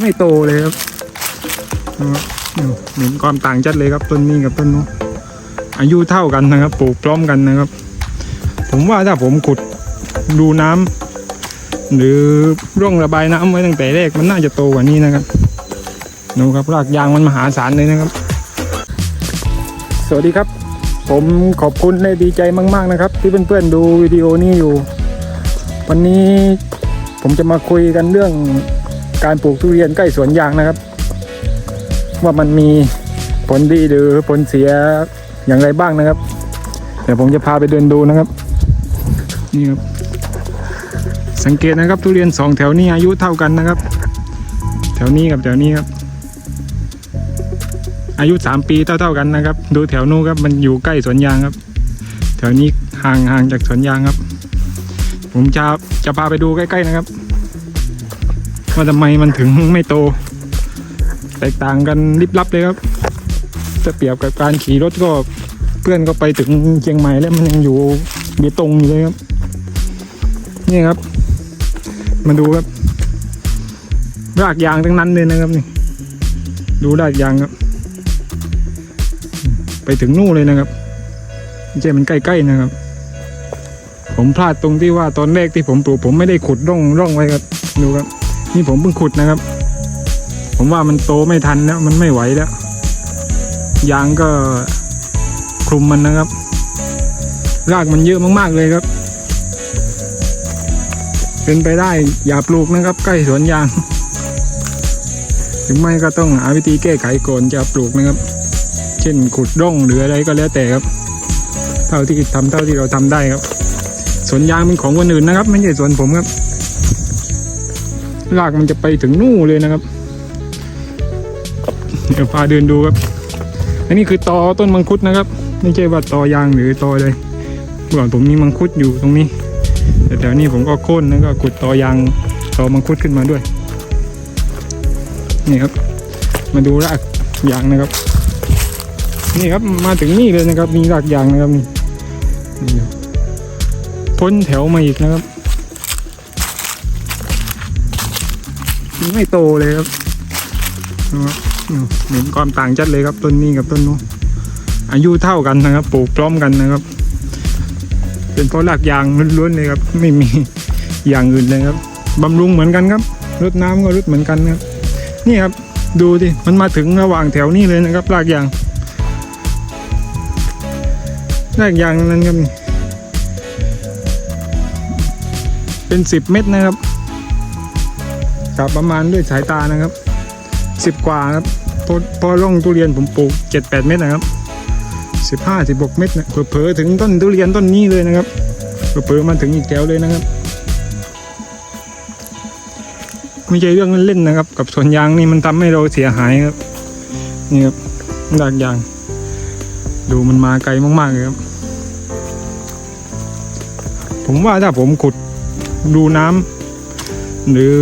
ไม่โตเลยครับนะครับเห็นความต่างชัดเลยครับต้นนี้กับต้นนู้นอายุเท่ากันนะครับ ปลูกพร้อมกันนะครับ ผมว่าถ้าผมขุดดูน้ำหรือร่องระบายน้ำไว้ตั้งแต่แรกมันน่าจะโตกว่านี้นะครับดูครับรากยางมันมหาศาลเลยนะครับ สวัสดีครับ ผมขอบคุณและดีใจมาก ๆนะครับ ที่เพื่อนๆดูวิดีโอนี้อยู่ วันนี้ผมจะมาคุยกันเรื่อง การปลูกทุเรียนใกล้สวนยางนะครับ ว่ามันมีผลดีหรือผลเสียอย่างไรบ้างนะครับ เดี๋ยวผมจะพาไปเดินดูนะครับ นี่ครับ สังเกตนะครับทุเรียนสองแถวนี้อายุเท่ากันนะครับ แถวนี้กับแถวนี้ครับ อายุสามปีเท่าๆกันนะครับ ดูแถวนู้นครับมันอยู่ใกล้สวนยางครับ แถวนี้ห่างห่างจากสวนยางครับ ผมจะจะพาไปดูใกล้ ๆนะครับ ว่าทำไมมันถึงไม่โต แตกต่างกันลิบลับเลยครับจะเปรียบกับการขี่รถก็เพื่อนก็ไปถึงเชียงใหม่แล้วมันยังอยู่เบียตรงอยู่เลยครับ นี่ครับ มาดูครับ รากยางทั้งนั้นเลยนะครับนี่ ดูรากยางครับ ไปถึงนู่นเลยนะครับไม่ใช่มันใกล้ๆนะครับ ผมพลาดตรงที่ว่าตอนแรกที่ผมปลูกผมไม่ได้ขุดร่องร่องไว้ครับ ดูครับ นี่ผมเพิ่งขุดนะครับ ผมว่ามันโตไม่ทันแล้ว มันไม่ไหวแล้ว ยางก็คลุมมันนะครับ รากมันเยอะมาก ๆ เลยครับ เป็นไปได้อย่าปลูกนะครับ ใกล้สวนยาง ถึงไม่ก็ต้องหาวิธีแก้ไขก่อนจะปลูกนะครับ เช่นขุดร่องหรืออะไรก็แล้วแต่ครับ เท่าที่ทำเท่าที่เราทำได้ครับ สวนยางเป็นของคนอื่นนะครับ ไม่ใช่สวนผมครับ รากมันจะไปถึงนู่นเลยนะครับ เดี๋ยวพาเดินดูครับ อันนี้คือตอต้นมังคุดนะครับ ไม่ใช่ว่าตอยางหรือตออะไรเมื่อก่อนผมมีมังคุดอยู่ตรงนี้ แต่แถวนี้ผมก็โค่นแล้วก็ขุดตอยางตอมังคุดขึ้นมาด้วย นี่ครับ มาดูรากยางนะครับ นี่ครับมาถึงนี่เลยนะครับ มีรากยางนะครับนี่พ้นแถวมาอีกนะครับ ไม่โตเลยครับนะครับอืมเห็นความต่างชัดเลยครับต้นนี้กับต้นนู้นอายุเท่ากันนะครับปลูกพร้อมกันนะครับ เป็นเพราะรากยางล้วนๆเลยครับ ไม่มีอย่างอื่นเลยครับบำรุงเหมือนกันครับรดน้ำก็รดเหมือนกันครับ นี่ครับดูดิมันมาถึงระหว่างแถวนี้เลยนะครับรากยางรากยางนั้นครับนี่เป็นสิบเม็ดนะครับ กับประมาณด้วยสายตานะครับสิบกว่าครับพราะเพราะร่องทุเรียนผมปลูกเจ็ดแปดเม็ดนะครับสิบห้าสิบหกเม็ดนะเผลอๆถึงต้นทุเรียนต้นนี้เลยนะครับเผลอๆมาถึงอีกแถวเลยนะครับไม่ใช่เรื่องเล่นๆนะครับ กับสวนยางนี่มันทำให้เราเสียหายครับนี่ครับรากยาง ดูมันมาไกลมากๆเลยครับ ผมว่าถ้าผมขุดดูน้ำ หรือ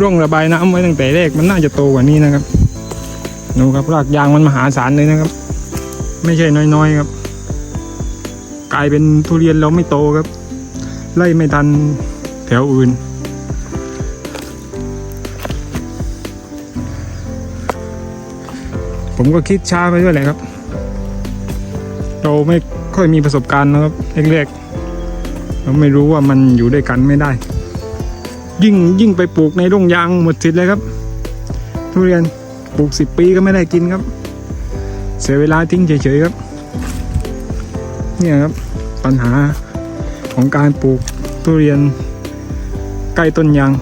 ร่องระบายน้ำไว้ตั้งแต่แรกมันน่าจะโตกว่านี้นะครับดูครับรากยางมันมหาศาลเลยนะครับ ไม่ใช่น้อยๆครับ กลายเป็นทุเรียนเราไม่โตครับ ไล่ไม่ทันแถวอื่น ผมก็คิดช้าไปด้วยแหละครับ เราไม่ค่อยมีประสบการณ์นะครับแรกๆเราไม่รู้ว่ามันอยู่ด้วยกันไม่ได้ ยิ่งยิ่งไปปลูกในร่งยางหมดสิทธิ์เลยครับ ทุเรียนปลูกสิบปีก็ไม่ได้กินครับ เสียเวลาทิ้งเฉยๆครับ เนี่ยครับปัญหาของการปลูกทุเรียนใกล้ต้นยาง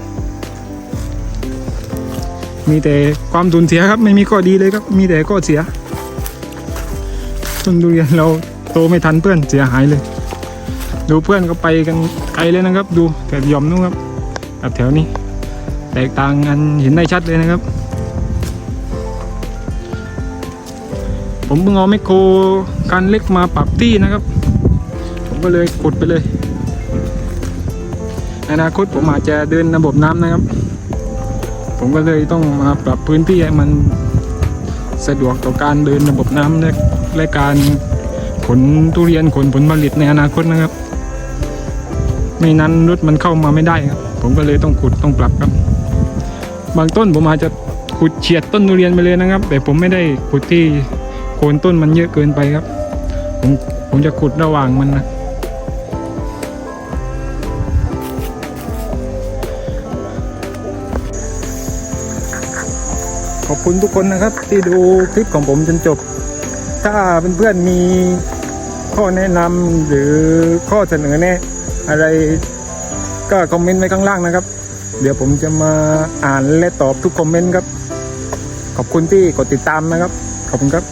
มีแต่ความสูญเสียครับ ไม่มีข้อดีเลยครับ มีแต่ข้อเสียต้นทุเรียนเราโตไม่ทันเพื่อนเสียหายเลย ดูเพื่อนก็ไปกันไกลเลยนะครับ ดูแถบหย่อมนู้นครับ กับแถวนี้ แตกต่างกันเห็นได้ชัดเลยนะครับ ผมเพิ่งเอาไมโครการเล็กมาปรับที่นะครับ ผมก็เลยขุดไปเลยอนาคตผมอาจจะเดินระบบน้ำนะครับ ผมก็เลยต้องมาปรับพื้นที่ให้มันสะดวกต่อการเดินระบบน้ำและและการขนทุเรียนขนผลผลิตในอนาคตนะครับ ไม่นั้นรถมันเข้ามาไม่ได้ครับ ผมก็เลยต้องขุดต้องปรับครับ บางต้นผมอาจจะขุดเฉียดต้นทุเรียนไปเลยนะครับ แต่ผมไม่ได้ขุดที่โคนต้นมันเยอะเกินไปครับ ผมผมจะขุดระหว่างมันนะขอบคุณทุกคนนะครับที่ดูคลิปของผมจนจบ ถ้าเพื่อนๆมีข้อแนะนำหรือข้อเสนอแนะอะไร ก็คอมเมนต์ไว้ข้างล่างนะครับ เดี๋ยวผมจะมาอ่านและตอบทุกคอมเมนต์ครับ ขอบคุณที่กดติดตามนะครับ ขอบคุณครับ